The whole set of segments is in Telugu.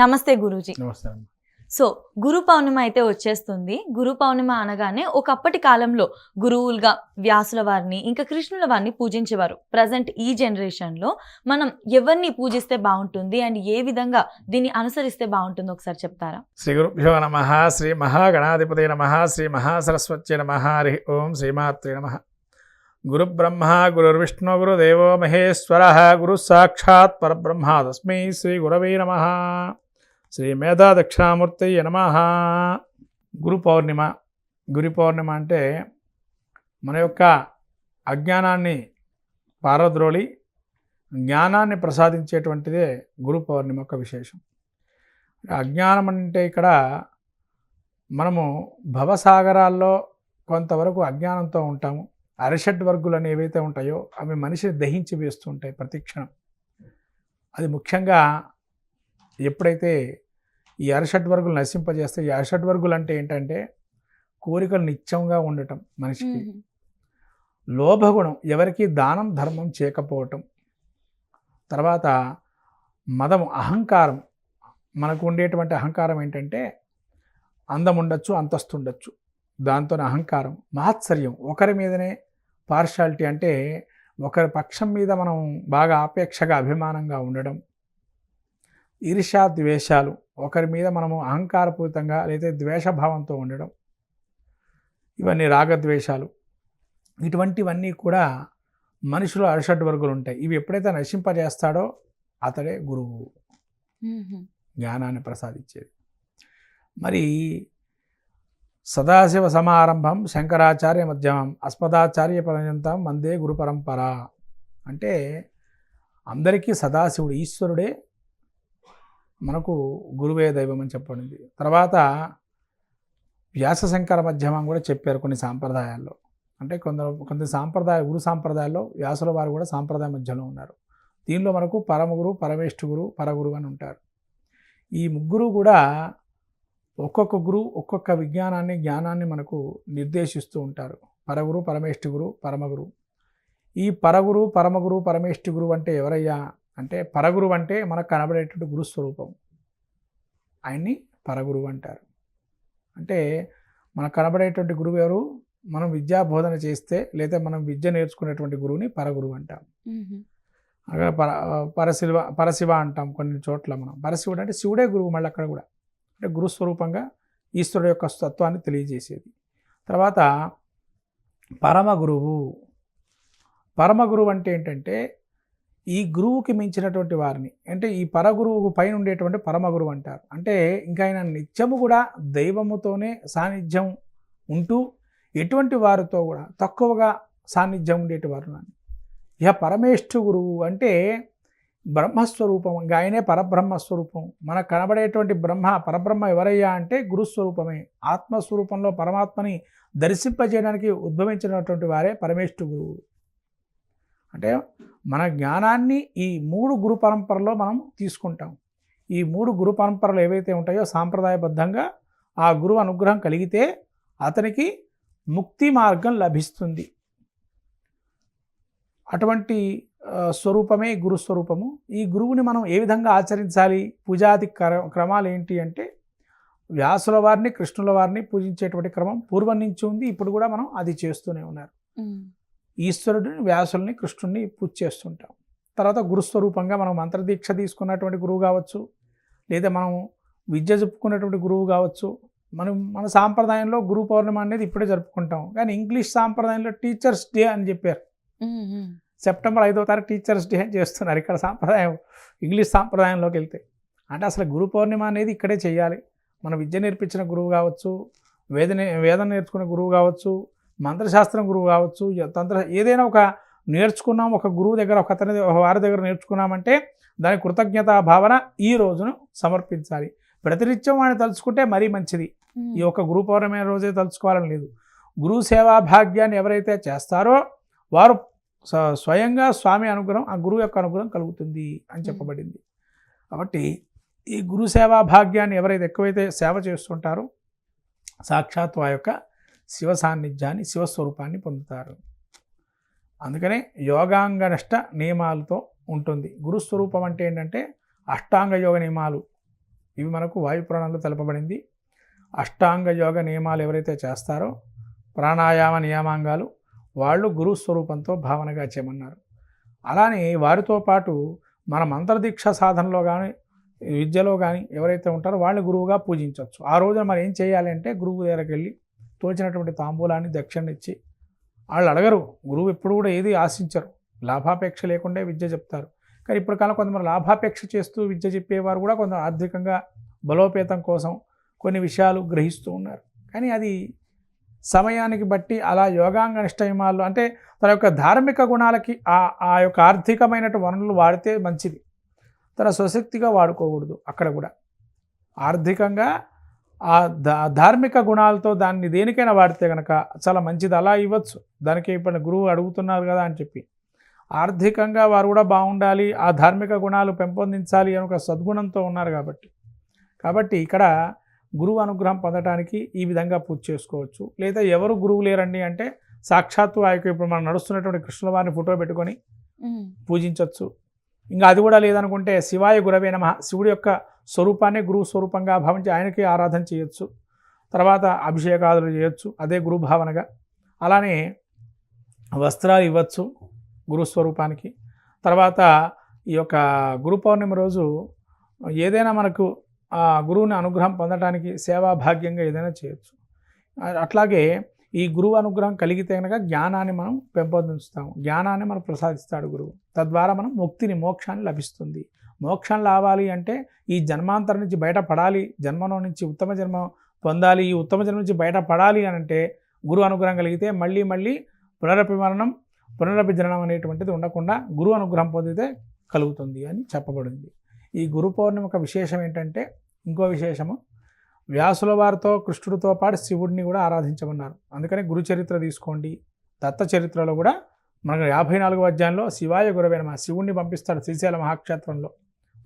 నమస్తే గురూజీ. సో గురు పౌర్ణిమ అయితే వచ్చేస్తుంది. గురు పౌర్ణిమ అనగానే ఒకప్పటి కాలంలో గురువులుగా వ్యాసుల వారిని ఇంకా కృష్ణుల వారిని పూజించేవారు. ప్రజెంట్ ఈ జనరేషన్లో మనం ఎవరిని పూజిస్తే బాగుంటుంది? అండ్ ఏ విధంగా దీన్ని అనుసరిస్తే బాగుంటుందో? ఒకసారి చెప్తారా? శ్రీ గురుభ్యో నమ. శ్రీ మహాగణాధిపతి నమ. శ్రీ మహాసరస్వత్య నమ. హరి ఓం శ్రీమాత్రే నమ. గురు బ్రహ్మ గురుర్విష్ణు గురుదేవో మహేశ్వర. గురు సాక్షాత్ పరబ్రహ్మ తస్మై శ్రీ గురవే నమ. శ్రీ మేధా దక్షిణామూర్తి నమ. గురు పౌర్ణిమ. గురి పౌర్ణిమ అంటే మన యొక్క అజ్ఞానాన్ని పారద్రోళి జ్ఞానాన్ని ప్రసాదించేటువంటిదే గురు పౌర్ణిమ యొక్క విశేషం. అజ్ఞానం అంటే ఇక్కడ మనము భవసాగరాల్లో కొంతవరకు అజ్ఞానంతో ఉంటాము. అరిషడ్ వర్గులు అనేవి ఏవైతే ఉంటాయో అవి మనిషిని దహించి వేస్తూ ఉంటాయి ప్రతిక్షణం అది ముఖ్యంగా ఎప్పుడైతే ఈ అరిషడ్ వర్గులు నశింపజేస్తే ఈ అరిషడ్ వర్గులు అంటే ఏంటంటే కోరికలు నిత్యంగా ఉండటం మనిషికి. లోభగుణం ఎవరికి దానం ధర్మం చేయకపోవటం. తర్వాత మదము అహంకారం. మనకు ఉండేటువంటి అహంకారం ఏంటంటే అందం ఉండొచ్చు అంతస్తు ఉండొచ్చు. దాంతో అహంకారం మహత్సర్యం ఒకరి మీదనే పార్షాలిటీ అంటే ఒకరి పక్షం మీద మనం బాగా ఆపేక్షగా అభిమానంగా ఉండడం. ఈర్ష్యా ద్వేషాలు. ఒకరి మీద మనము అహంకారపూరితంగా లేదా ద్వేషభావంతో ఉండడం. ఇవన్నీ రాగద్వేషాలు. ఇటువంటివన్నీ కూడా మనుషులు అరిషడ్ వర్గులు ఉంటాయి. ఇవి ఎప్పుడైతే నశింపజేస్తాడో అతడే గురువు. జ్ఞానాన్ని ప్రసాదించేది. మరి సదాశివ సమారంభం శంకరాచార్య మధ్యమం అస్మదాచార్య పర్యంతం మందే గురు పరంపర. అంటే అందరికీ సదాశివుడు ఈశ్వరుడే మనకు గురువే దైవం అని చెప్పబడింది. తర్వాత వ్యాస శంకర మధ్యమం కూడా చెప్పారు కొన్ని సాంప్రదాయాల్లో. అంటే కొందరు కొన్ని సాంప్రదాయ గురు సాంప్రదాయాల్లో వ్యాసుల వారు కూడా సాంప్రదాయ మధ్యలో ఉన్నారు. దీనిలో మనకు పరమగురు పరమేష్ఠు గురు పరగురు అని ఉంటారు. ఈ ముగ్గురు కూడా ఒక్కొక్క గురువు ఒక్కొక్క విజ్ఞానాన్ని జ్ఞానాన్ని మనకు నిర్దేశిస్తూ ఉంటారు. పరగురు పరమేష్ఠి గురు పరమగురు. ఈ పరగురు పరమగురు పరమేష్ఠి గురువు అంటే ఎవరయ్యా? అంటే పరగురు అంటే మనకు కనబడేటువంటి గురుస్వరూపం. ఆయన్ని పరగురువు అంటారు. అంటే మనకు కనబడేటువంటి గురువు ఎవరు? మనం విద్యా బోధన చేస్తే లేదా మనం విద్య నేర్చుకునేటువంటి గురువుని పరగురువు అంటాం. అక్కడ పర పరశివ పరశివ అంటాం కొన్ని చోట్ల మనం. పరశివుడు అంటే శివుడే గురువు మళ్ళీ అక్కడ కూడా. అంటే గురుస్వరూపంగా ఈశ్వరుడు యొక్క తత్వాన్ని తెలియజేసేది. తర్వాత పరమ గురువు. పరమ గురువు అంటే ఏంటంటే ఈ గురువుకి మించినటువంటి వారిని. అంటే ఈ పరగురువు పైన ఉండేటువంటి పరమ గురువు అంటారు. అంటే ఇంకా ఆయన నిత్యము కూడా దైవముతోనే సాన్నిధ్యం ఉంటూ ఎటువంటి వారితో కూడా తక్కువగా సాన్నిధ్యం ఉండేటివారు అని ఇక పరమేష్ఠు గురువు అంటే బ్రహ్మస్వరూపం. ఇంకా ఆయనే పరబ్రహ్మస్వరూపం. మనకు కనబడేటువంటి బ్రహ్మ పరబ్రహ్మ ఎవరయ్యా అంటే గురుస్వరూపమే. ఆత్మస్వరూపంలో పరమాత్మని దర్శింపజేయడానికి ఉద్భవించినటువంటి వారే పరమేష్ఠు గురువు. అంటే మన జ్ఞానాన్ని ఈ మూడు గురు పరంపరలో మనం తీసుకుంటాం. ఈ మూడు గురు పరంపరలు ఏవైతే ఉంటాయో సాంప్రదాయబద్ధంగా ఆ గురువు అనుగ్రహం కలిగితే అతనికి ముక్తి మార్గం లభిస్తుంది. అటువంటి స్వరూపమే గురు స్వరూపము. ఈ గురువుని మనం ఏ విధంగా ఆచరించాలి? పూజాది క్రమాలు ఏంటి అంటే వ్యాసుల వారిని కృష్ణుల వారిని పూజించేటువంటి క్రమం పూర్వం నుంచి ఉంది. ఇప్పుడు కూడా మనం అది చేస్తూనే ఉన్నారు. ఈశ్వరుడిని వ్యాసుల్ని కృష్ణుడిని పూజ చేస్తుంటాం. తర్వాత గురుస్వరూపంగా మనం మంత్రదీక్ష తీసుకున్నటువంటి గురువు కావచ్చు లేదా మనం విద్య చెప్పుకున్నటువంటి గురువు కావచ్చు మనం మన సాంప్రదాయంలో గురు పౌర్ణిమ అనేది ఇప్పుడే జరుపుకుంటాం. కానీ ఇంగ్లీష్ సాంప్రదాయంలో టీచర్స్ డే అని చెప్పారు. సెప్టెంబర్ ఐదో తారీఖు టీచర్స్ డే అని చేస్తున్నారు ఇక్కడ సాంప్రదాయం ఇంగ్లీష్ సాంప్రదాయంలోకి వెళ్తే. అంటే అసలు గురు పౌర్ణిమ అనేది ఇక్కడే చేయాలి. మన విద్య నేర్పించిన గురువు కావచ్చు వేద నే- వేదం నేర్చుకున్న గురువు కావచ్చు మంత్రశాస్త్రం గురువు కావచ్చు తంత్ర ఏదైనా ఒక నేర్చుకున్నాం ఒక గురువు దగ్గర ఒక అతని ఒక వారి దగ్గర నేర్చుకున్నామంటే దాని కృతజ్ఞతా భావన ఈ రోజును సమర్పించాలి. ప్రతినిత్యం వాడిని తలుచుకుంటే మరీ మంచిది. ఈ యొక్క గురు పౌర్ణమి రోజే తలుచుకోవాలని లేదు. గురు సేవా భాగ్యాన్ని ఎవరైతే చేస్తారో వారు స్వ- స్వయంగా స్వామి అనుగ్రహం ఆ గురువు యొక్క అనుగ్రహం కలుగుతుంది అని చెప్పబడింది. కాబట్టి ఈ గురు సేవా భాగ్యాన్ని ఎవరైతే ఎక్కువైతే సేవ చేస్తుంటారో సాక్షాత్ ఆ యొక్క శివ సాన్నిధ్యాన్ని శివస్వరూపాన్ని పొందుతారు. అందుకనే యోగాంగనిష్ట నియమాలతో ఉంటుంది. గురుస్వరూపం అంటే ఏంటంటే అష్టాంగ యోగ నియమాలు. ఇవి మనకు వాయుపురాణంలో తెలపబడింది. అష్టాంగ యోగ నియమాలు ఎవరైతే చేస్తారో ప్రాణాయామ నియామాంగాలు వాళ్ళు గురుస్వరూపంతో భావనగా చేయమన్నారు. అలానే వారితో పాటు మన మంత్రదీక్ష సాధనలో కానీ విద్యలో కానీ ఎవరైతే ఉంటారో వాళ్ళని గురువుగా పూజించవచ్చు. ఆ రోజున మనం ఏం చేయాలి అంటే గురువు దగ్గరికి వెళ్ళి తోచినటువంటి తాంబూలాన్ని దక్షిణనిచ్చి వాళ్ళు అడగరు. గురువు ఎప్పుడు కూడా ఏది ఆశించరు. లాభాపేక్ష లేకుండా విద్య చెప్తారు. కానీ ఇప్పుడు కాలం కొంతమంది లాభాపేక్ష చేస్తూ విద్య చెప్పేవారు కూడా కొంత ఆర్థికంగా బలోపేతం కోసం కొన్ని విషయాలు గ్రహిస్తూ ఉన్నారు. కానీ అది సమయానికి బట్టి అలా యోగాంగ నిష్టయమాలు అంటే తన యొక్క ధార్మిక గుణాలకి ఆ ఆ యొక్క ఆర్థికమైన వనరులు వాడితే మంచిది. తన స్వశక్తిగా వాడుకోకూడదు అక్కడ కూడా. ఆర్థికంగా ఆ ధార్మిక గుణాలతో దాన్ని దేనికైనా వాడితే కనుక చాలా మంచిది. అలా ఇవ్వచ్చు. దానికి ఇప్పుడు గురువు అడుగుతున్నారు కదా అని చెప్పి. ఆర్థికంగా వారు కూడా బాగుండాలి. ఆ ధార్మిక గుణాలు పెంపొందించాలి అని ఒక సద్గుణంతో ఉన్నారు కాబట్టి. కాబట్టి ఇక్కడ గురువు అనుగ్రహం పొందడానికి ఈ విధంగా పూజ చేసుకోవచ్చు. లేదా ఎవరు గురువు లేరండి అంటే సాక్షాత్తు ఆ యొక్క ఇప్పుడు మనం నడుస్తున్నటువంటి కృష్ణుల వారిని ఫోటో పెట్టుకొని పూజించవచ్చు ఇంకా అది కూడా లేదనుకుంటే శివాయ గురవే నమ. శివుడి యొక్క స్వరూపాన్ని గురువు స్వరూపంగా భావించి ఆయనకి ఆరాధన చేయొచ్చు. తర్వాత అభిషేకాదులు చేయొచ్చు. అదే గురు భావనగా. అలానే వస్త్రాలు ఇవ్వచ్చు గురుస్వరూపానికి తర్వాత ఈ యొక్క గురు పౌర్ణమి రోజు ఏదైనా మనకు ఆ గురువుని అనుగ్రహం పొందడానికి సేవా భాగ్యంగా ఏదైనా చేయొచ్చు. అట్లాగే ఈ గురువు అనుగ్రహం కలిగితే కనుక జ్ఞానాన్ని మనం పెంపొందించుతాము జ్ఞానాన్ని మనం ప్రసాదిస్తాడు గురువు. తద్వారా మనం ముక్తిని మోక్షాన్ని లభిస్తుంది. మోక్షం రావాలి అంటే ఈ జన్మాంతరం నుంచి బయటపడాలి జన్మలో నుంచి ఉత్తమ జన్మ పొందాలి ఈ ఉత్తమ జన్మ నుంచి బయటపడాలి అని అంటే గురు అనుగ్రహం కలిగితే మళ్ళీ మళ్ళీ పునరభిమరణం పునరభిజనం అనేటువంటిది ఉండకుండా గురు అనుగ్రహం పొందితే కలుగుతుంది అని చెప్పబడింది. ఈ గురు పౌర్ణమి విశేషం ఏంటంటే ఇంకో విశేషము వ్యాసుల వారితో కృష్ణుడితో పాటు శివుడిని కూడా ఆరాధించమన్నారు. అందుకని గురు చరిత్ర తీసుకోండి. దత్త చరిత్రలో కూడా మనకు యాభై నాలుగో అధ్యాయంలో శివాయ గురవైన మా శివుణ్ణి పంపిస్తాడు శ్రీశైల మహాక్షేత్రంలో.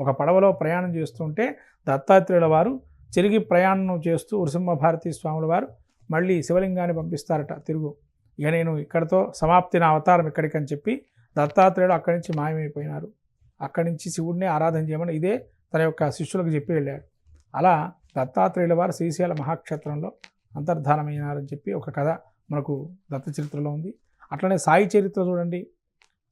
ఒక పడవలో ప్రయాణం చేస్తుంటే దత్తాత్రేయుల వారు తిరిగి ప్రయాణం చేస్తూ నృసింహభారతి స్వాముల వారు మళ్ళీ శివలింగాన్ని పంపిస్తారట తిరుగు. ఇక నేను ఇక్కడితో సమాప్తి నా అవతారం ఇక్కడికని చెప్పి దత్తాత్రేయుడు అక్కడి నుంచి మాయమైపోయినారు. అక్కడి నుంచి శివుడిని ఆరాధన చేయమని ఇదే తన యొక్క శిష్యులకు చెప్పి వెళ్ళాడు. అలా దత్తాత్రేయుల వారు శ్రీశైల మహాక్షేత్రంలో అంతర్ధానమైనారని చెప్పి ఒక కథ మనకు దత్త చరిత్రలో ఉంది. అట్లనే సాయి చరిత్ర చూడండి.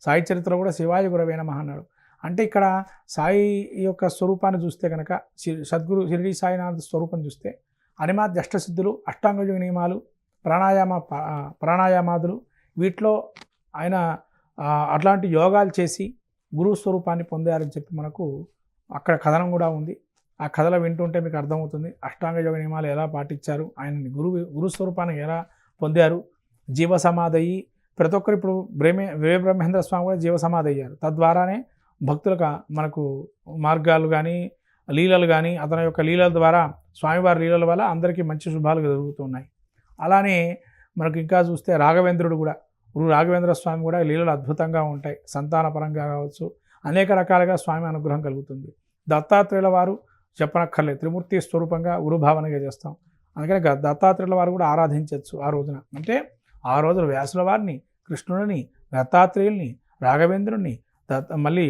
సాయి చరిత్ర కూడా శివాజీ గురవే నమ అన్నాడు. అంటే ఇక్కడ సాయి యొక్క స్వరూపాన్ని చూస్తే కనుక శ్రీ- సద్గురు షిరిడి సాయినాథ్ స్వరూపం చూస్తే అనిమాద్ అష్టసిద్ధులు అష్టాంగయోగ నియమాలు ప్రాణాయామ ప్రాణాయామాదులు వీటిలో ఆయన అట్లాంటి యోగాలు చేసి గురువు స్వరూపాన్ని పొందారని చెప్పి మనకు అక్కడ కథనం కూడా ఉంది. ఆ కథలో వింటుంటే మీకు అర్థమవుతుంది. అష్టాంగ యోగ నియమాలు ఎలా పాటించారు? ఆయన గురువు గురు స్వరూపాన్ని ఎలా పొందారు? జీవ సమాధి ప్రతి ఒక్కరు ఇప్పుడు బ్రహ్మే వివే బ్రహ్మేంద్ర స్వామి కూడా జీవ సమాధి అయ్యారు. తద్వారానే భక్తులకు మనకు మార్గాలు కానీ లీలలు కానీ అతని యొక్క లీలల ద్వారా స్వామివారి లీలల వల్ల అందరికీ మంచి శుభాలు జరుగుతున్నాయి. అలానే మనకు ఇంకా చూస్తే రాఘవేంద్రుడు కూడా గురు రాఘవేంద్ర స్వామి కూడా లీలలు అద్భుతంగా ఉంటాయి. సంతానపరంగా కావచ్చు అనేక రకాలుగా స్వామి అనుగ్రహం కలుగుతుంది. దత్తాత్రేయుల వారు చెప్పనక్కర్లేదు. త్రిమూర్తి స్వరూపంగా గురుభావనగా చేస్తాం. అందుకని దత్తాత్రేయుల వారు కూడా ఆరాధించవచ్చు ఆ రోజున. అంటే ఆ రోజున వ్యాసుల వారిని కృష్ణుడిని దత్తాత్రేయుల్ని రాఘవేంద్రుని దత్త మళ్ళీ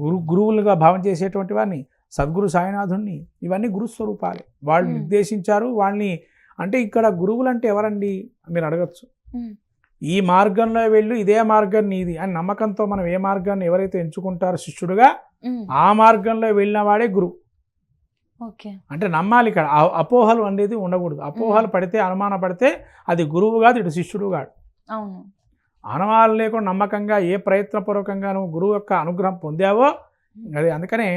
గురు గురువులుగా భావం చేసేటువంటి వారిని సద్గురు సాయినాథుణ్ణి ఇవన్నీ గురుస్వరూపాలే. వాళ్ళు. నిర్దేశించారు వాళ్ళని అంటే ఇక్కడ గురువులు అంటే ఎవరండి? మీరు అడగచ్చు. ఈ మార్గంలో వెళ్ళు ఇదే మార్గం నీది అని నమ్మకంతో మనం ఏ మార్గాన్ని ఎవరైతే ఎంచుకుంటారో శిష్యుడుగా ఆ మార్గంలో వెళ్ళిన వాడే గురువు. అంటే నమ్మాలి ఇక్కడ. అపోహలు అనేది ఉండకూడదు. అపోహలు పడితే అనుమాన పడితే అది గురువు కాదు ఇటు శిష్యుడు కాదు అవును. అనుమానం లేకుండా నమ్మకంగా ఏ ప్రయత్నపూర్వకంగా నువ్వు గురువు యొక్క అనుగ్రహం పొందావో అది అందుకనే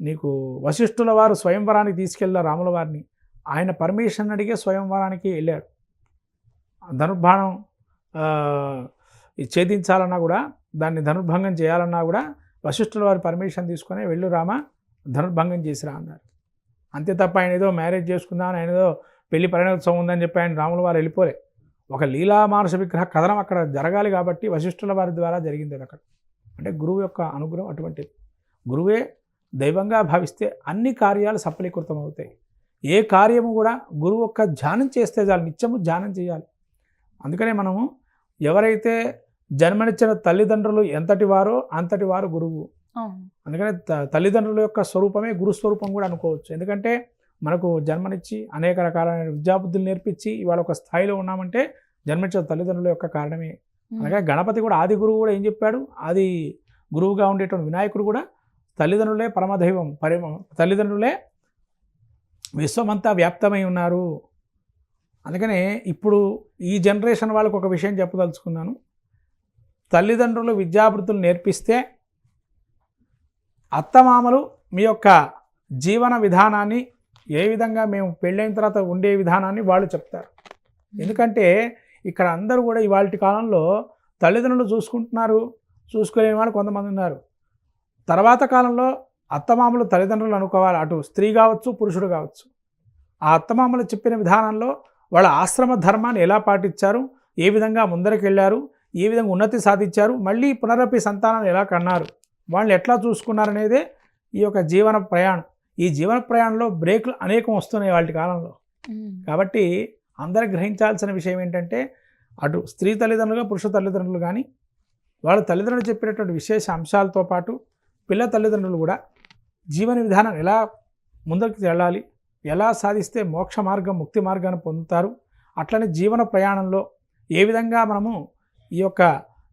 నీకు వశిష్ఠుల వారు స్వయంవరానికి తీసుకెళ్ళారు రాముల వారిని. ఆయన పర్మిషన్ అడిగే స్వయంవరానికి ధనుర్బాణం ఆ, ఇది ఛేదించాలన్నా కూడా దాన్ని ధనుర్భంగం చేయాలన్నా కూడా వశిష్ఠుల వారి పర్మిషన్ తీసుకొని వెళ్ళు రామ ధనుర్భంగం చేసిరా అన్నారు. అంతే తప్ప ఆయన ఏదో మ్యారేజ్ చేసుకుందాం ఆయన ఏదో పెళ్ళి పరిణోత్సవం ఉందని చెప్పి ఆయన రాముల వారు వెళ్ళిపోలే. ఒక లీలా మానస విగ్రహ కథనం అక్కడ జరగాలి కాబట్టి వశిష్ఠుల వారి ద్వారా జరిగింది అది అక్కడ. అంటే గురువు యొక్క అనుగ్రహం అటువంటిది. గురువే దైవంగా భావిస్తే అన్ని కార్యాలు సఫలీకృతం అవుతాయి. ఏ కార్యము కూడా గురువు యొక్క ధ్యానం చేస్తే చాలు నిత్యము ధ్యానం చేయాలి. అందుకనే మనము ఎవరైతే జన్మనిచ్చిన తల్లిదండ్రులు ఎంతటి వారో అంతటి వారు గురువు. అందుకని తల్లిదండ్రుల యొక్క స్వరూపమే గురు స్వరూపం కూడా అనుకోవచ్చు. ఎందుకంటే మనకు జన్మనిచ్చి అనేక రకాలైన విద్యాబుద్ధులు నేర్పించి ఇవాళ ఒక స్థాయిలో ఉన్నామంటే జన్మించిన తల్లిదండ్రుల యొక్క కారణమే. అలాగే గణపతి కూడా ఆది గురువు కూడా ఏం చెప్పాడు? ఆది గురువుగా ఉండేటువంటి వినాయకుడు కూడా తల్లిదండ్రులే పరమదైవం పరిమ తల్లిదండ్రులే విశ్వమంతా వ్యాప్తమై ఉన్నారు. అందుకనే ఇప్పుడు ఈ జనరేషన్ వాళ్ళకు ఒక విషయం చెప్పదలుచుకున్నాను. తల్లిదండ్రులు విద్యాబుద్ధులు నేర్పిస్తే అత్తమామలు మీ యొక్క జీవన విధానాన్ని ఏ విధంగా మేము పెళ్ళైన తర్వాత ఉండే విధానాన్ని వాళ్ళు చెప్తారు. ఎందుకంటే ఇక్కడ అందరూ కూడా ఇవాళ కాలంలో తల్లిదండ్రులు చూసుకుంటున్నారు చూసుకోలేని వాళ్ళు కొంతమంది ఉన్నారు. తర్వాత కాలంలో అత్తమామలు తల్లిదండ్రులు అనుకోవాలి. అటు స్త్రీ కావచ్చు పురుషుడు కావచ్చు. ఆ అత్తమామలు చెప్పిన విధానంలో వాళ్ళ ఆశ్రమ ధర్మాన్ని ఎలా పాటించారు ఏ విధంగా ముందరికి వెళ్ళారు ఏ విధంగా ఉన్నతి సాధించారు మళ్ళీ పునరపి సంతానాన్ని ఎలా కన్నారు వాళ్ళని ఎట్లా చూసుకున్నారనేదే ఈ యొక్క జీవన ప్రయాణం ఈ జీవన ప్రయాణంలో బ్రేక్లు అనేకం వస్తున్నాయి వాళ్ళ కాలంలో. కాబట్టి అందరు గ్రహించాల్సిన విషయం ఏంటంటే అటు స్త్రీ తల్లిదండ్రులుగా పురుష తల్లిదండ్రులు కానీ వాళ్ళ తల్లిదండ్రులు చెప్పినటువంటి విశేష అంశాలతో పాటు పిల్ల తల్లిదండ్రులు కూడా జీవన విధానం ఎలా ముందుకు వెళ్ళాలి ఎలా సాధిస్తే మోక్ష మార్గం ముక్తి మార్గాన్ని పొందుతారు అట్లనే జీవన ప్రయాణంలో ఏ విధంగా మనము ఈ యొక్క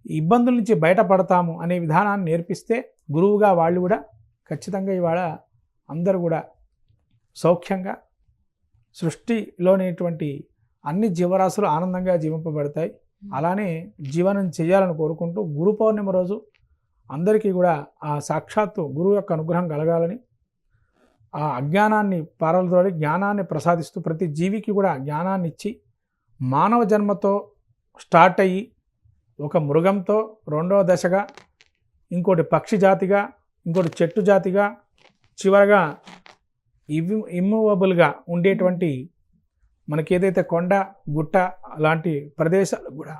ఇబ్బందుల నుంచి బయటపడతాము అనే విధానాన్ని నేర్పిస్తే గురువుగా వాళ్ళు ఖచ్చితంగా ఇవాళ అందరూ కూడా సౌఖ్యంగా సృష్టిలోనేటువంటి అన్ని జీవరాశులు ఆనందంగా జీవింపబడతాయి. అలానే జీవనం చేయాలని కోరుకుంటూ గురు పౌర్ణమి రోజు అందరికీ కూడా ఆ సాక్షాత్తు గురువు యొక్క అనుగ్రహం కలగాలని ఆ అజ్ఞానాన్ని పారలతోడి జ్ఞానాన్ని ప్రసాదిస్తూ ప్రతి జీవికి కూడా జ్ఞానాన్ని ఇచ్చి మానవ జన్మతో స్టార్ట్ అయ్యి ఒక మృగంతో రెండవ దశగా ఇంకోటి పక్షి జాతిగా ఇంకోటి చెట్టు జాతిగా చివరగా ఇవి ఇమ్మూవబుల్గా ఉండేటువంటి మనకి ఏదైతే కొండ గుట్ట అలాంటి ప్రదేశాలు కూడా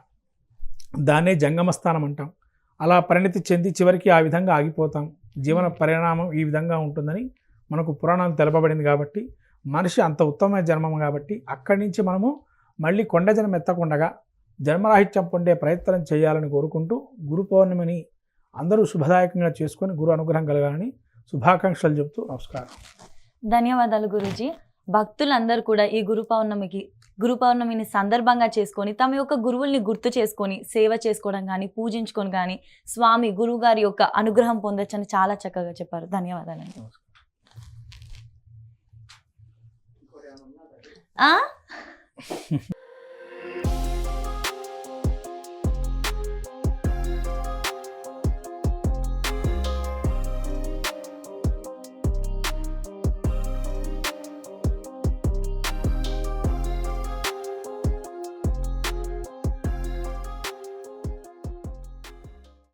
దాన్నే జంగమ స్థానం అంటాం. అలా పరిణితి చెంది చివరికి ఆ విధంగా ఆగిపోతాం. జీవన పరిణామం ఈ విధంగా ఉంటుందని మనకు పురాణం తెలపబడింది కాబట్టి మనిషి అంత ఉత్తమమైన జన్మం కాబట్టి అక్కడి నుంచి మనము మళ్ళీ కొండ జనం ఎత్తకుండగా జన్మరాహిత్యం పొందే ప్రయత్నం చేయాలని కోరుకుంటూ గురు పౌర్ణమిని అందరూ శుభదాయకంగా చేసుకొని గురు అనుగ్రహం కలగాలని శుభాకాంక్షలు చెప్తూ నమస్కారం. ధన్యవాదాలు గురూజీ. భక్తులందరూ కూడా ఈ గురు పౌర్ణమికి గురు పౌర్ణమిని సందర్భంగా చేసుకొని తమ యొక్క గురువుల్ని గుర్తు చేసుకొని సేవ చేసుకోవడం కానీ పూజించుకొని కానీ స్వామి గురువు గారి యొక్క అనుగ్రహం పొందొచ్చని చాలా చక్కగా చెప్పారు. ధన్యవాదాలండి.